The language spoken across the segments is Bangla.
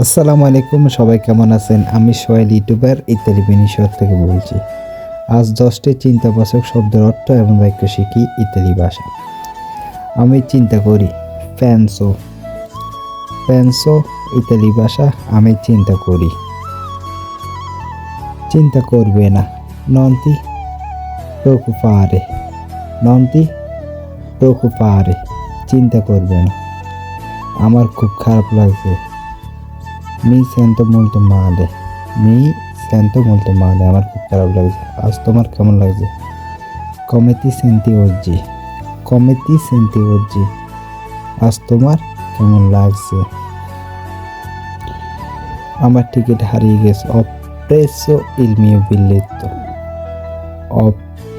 আসসালামু আলাইকুম, সবাই কেমন আছেন? আমি সোহেল ইউটিউবার, ইত্যাদি বিনিশর থেকে বলছি। আজ দশটি চিন্তাবাচক শব্দের অর্থ এবং বাক্য শিখি ইত্যাদি ভাষা। আমি চিন্তা করি প্যান্সো প্যান্সো ইত্যাদি ভাষা আমি চিন্তা করি। চিন্তা করবে না। নন্তি preoccupare নন্তি preoccupare চিন্তা করবে না। আমার খুব খারাপ লাগছে। মি sento molto male মি sento molto male আমার খুব খারাপ লাগছে আজ তোমার কেমন লাগছে senti oggi come ti senti oggi আজ তোমার কেমন লাগছে আমার টিকিট হারিয়ে গেছে il mio biglietto ho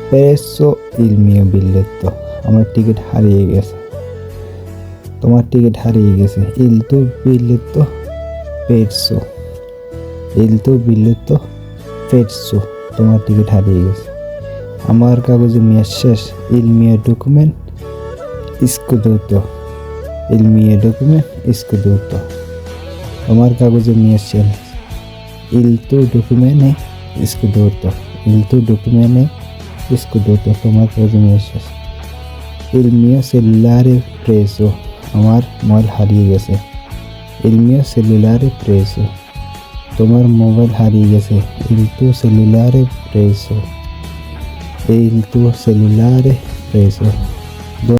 preso il আমার টিকিট হারিয়ে গেছে তোমার টিকিট হারিয়ে গেছে il tuo biglietto il tuo biglietto perso তোমার টিকিট হারিয়ে গেছে আমার কাগজে মেয়াদ শেষ il mio document scaduto il mio document scaduto তোমার কাগজে মেয়াদ শেষ scaduto il tuo document è scaduto তোমার কাগজে মেয়াদ শেষ mio cellulare preso আমার মোবাইল হারিয়ে গেছে El mio cellulare preso. Tomar mobile harígase. El tu cellulare preso. El tu cellulare preso.